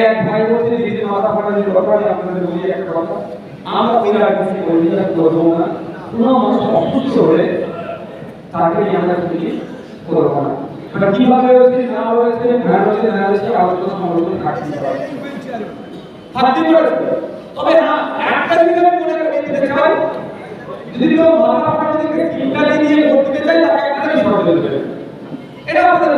এক ভাই বলছে দিদি মাথা ফাটানোর আপনাদের বলি একটা কথা। আমরা বিনা কিছু করি না করব না। কোনো মানুষ অসুস্থ হলে তাকে আমরা কিছু করব না। এটা কীভাবে হয়েছে না হয়েছে ভ্যান হয়েছে না হয়েছে আলোচনা সমালোচনা থাকতে পারে। থাকতে পারে। তবে হ্যাঁ একটা জিনিস আমি মনে করে চাই যদি কেউ মাথা ফাটানো থেকে চিন্তাকে নিয়ে ভোট দিতে চাই তাকে একটা সরকার দেবে এটা আপনাদের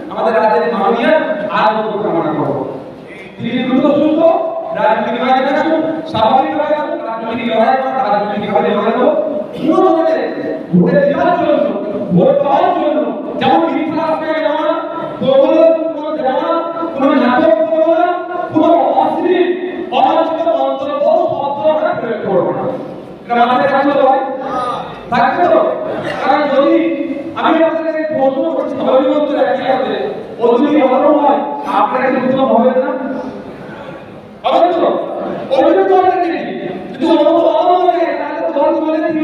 আমাদের রাজ্যের মাননীয় আর কামনা করব। তিনি দ্রুত সুস্থ, রাজনীতি বাইরে আসুন স্বাভাবিকভাবে আসুন রাজনীতি লড়াই করা রাজনীতি ভাবে কোনো ধরনের ভোটে পাওয়ার জন্য যেমন মিথ্যা আশ্রয় দেওয়া না প্রবল কোনো দেওয়া নাটক করব অশ্লীল শব্দ প্রয়োগ না। তো ভাই থাকবে তো? কারণ যদি আমি আপনাদের প্রশ্ন করছি স্বাভাবিক উত্তর একই হবে অতি হয় আপনাকে উত্তম হবে না।